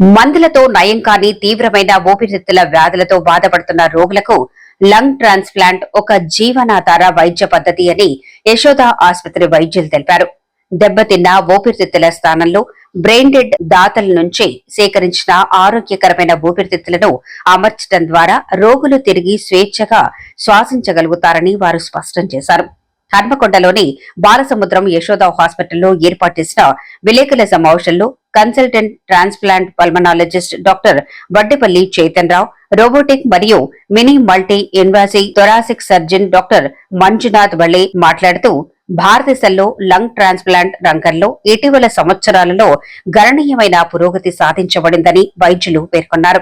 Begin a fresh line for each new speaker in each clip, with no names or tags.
మందులతో నయం కాని తీవ్రమైన ఊపిరితిత్తుల వ్యాధులతో బాధపడుతున్న రోగులకు లంగ్ ట్రాన్స్ప్లాంట్ ఒక జీవనాధార వైద్య పద్ధతి అని యశోద ఆసుపత్రి వైద్యులు తెలిపారు. దెబ్బతిన్న ఊపిరితిత్తుల స్థానంలో బ్రెయిన్ డెడ్ దాతల నుంచి సేకరించిన ఆరోగ్యకరమైన ఊపిరితిత్తులను అమర్చడం ద్వారా రోగులు తిరిగి స్వేచ్ఛగా శ్వాసించగలుగుతారని వారు స్పష్టం చేశారు. హన్మకొండలోని బాలసముద్రం యశోద హాస్పిటల్లో ఏర్పాటు చేసిన విలేకరుల సమావేశంలో consultant transplant pulmonologist doctor Vaddepalli Chaitan Rao robotic మరియు mini multi invasive thoracic surgeon doctor Manjunath Valle మాట్లాడుతూ భారతదేశంలో లంగ్ ట్రాన్స్ప్లాంట్ రంగంలో ఇటీవల సంవత్సరాలలో గణనీయమైన పురోగతి సాధించబడిందని వైద్యులు పేర్కొన్నారు.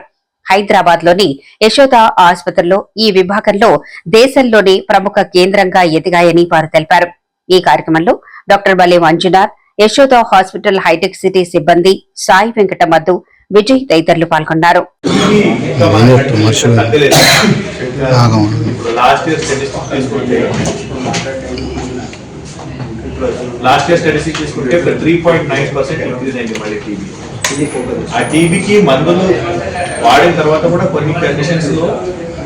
హైదరాబాద్లోని యశోద ఆసుపత్రిలో ఈ విభాగంలో దేశంలోని ప్రముఖ కేంద్రంగా ఎదిగాయని వారు తెలిపారు. ఈ కార్యక్రమంలో doctor Bale Manjunath Yashoda hospital Hitec city సిబ్బంది సాయి వెంకటమద్దు విజయ్ తదితరులు పాల్గొన్నారు.
లాస్ట్ ఇయర్ స్టాటిస్టిక్స్ తీసుకుంటే three point nine percent increase అయింది మళ్ళీ టీబీ. ఆ టీబీకి మందులు వాడిన తర్వాత కూడా కొన్ని కండిషన్స్లో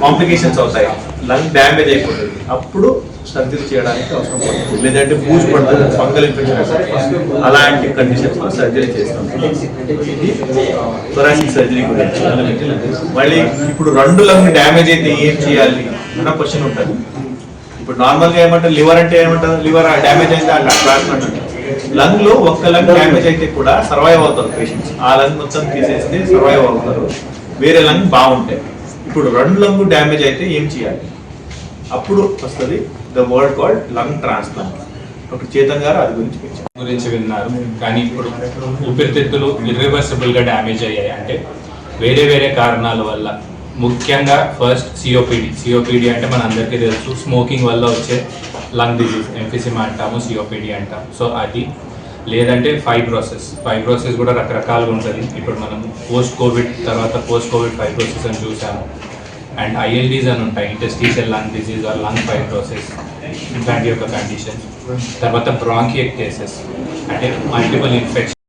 కాంప్లికేషన్స్ అవుతాయి. లంగ్ డ్యామేజ్ అయిపోతుంది. అప్పుడు సర్జరీ చేయడానికి అవసరం పడుతుంది. లేదంటే పూజ పడుతుంది ఫంగల్ ఇన్ఫెక్షన్ అలాంటి కండిషన్స్లో సర్జరీ చేస్తాం. ఇది థొరాసిక్ సర్జరీ గురించి. మళ్ళీ ఇప్పుడు రెండు లంగ్ డ్యామేజ్ అయితే ఏం చేయాలి అన్న క్వశ్చన్ ఉంటుంది. ఇప్పుడు నార్మల్గా ఏమంటారు? లివర్ అంటే ఏమంటారు? లివర్ డ్యామేజ్ అయితే ట్రాన్స్ప్లాంట్ లంగ్లో ఒక్క లంగ్ డ్యామేజ్ అయితే కూడా సర్వైవ్ అవుతారు పేషెంట్స్ ఆ లంగ్ మొత్తం తీసేస్తే సర్వైవ్ అవుతారు. వేరే లంగ్ బాగుంటాయి. ఇప్పుడు రెండు లంగ్ డ్యామేజ్ అయితే ఏం చేయాలి? అప్పుడు వస్తుంది the word called lung transplant doctor Chetan garu అది గురించి
గురించి విన్నారు. కానీ ఇప్పుడు ఊపిరితిత్తులు ఇర్రివర్సిబుల్గా డ్యామేజ్ అయ్యాయి. అంటే వేరే వేరే కారణాల వల్ల. ముఖ్యంగా ఫస్ట్ సిఓపిడి సిఓపిడి అంటే మన అందరికీ తెలుసు. స్మోకింగ్ వల్ల వచ్చే లంగ్ డిజీజ్ ఎంఫిసిమా అంటాము సిఓపిడి అంటాము. సో అది లేదంటే ఫైబ్రోసెస్ ఫైబ్రోసెస్ కూడా రకరకాలుగా ఉంటుంది. ఇప్పుడు మనం పోస్ట్ కోవిడ్ తర్వాత పోస్ట్ కోవిడ్ ఫైబ్రోసెస్ అని చూసాము అండ్ ఐఎల్డీస్ అని ఉంటాయి. Interstitial lung disease or lung fibrosis ఇట్లాంటి యొక్క కండిషన్ తర్వాత బ్రాంకియక్ కేసెస్ అంటే మల్టిపుల్ ఇన్ఫెక్షన్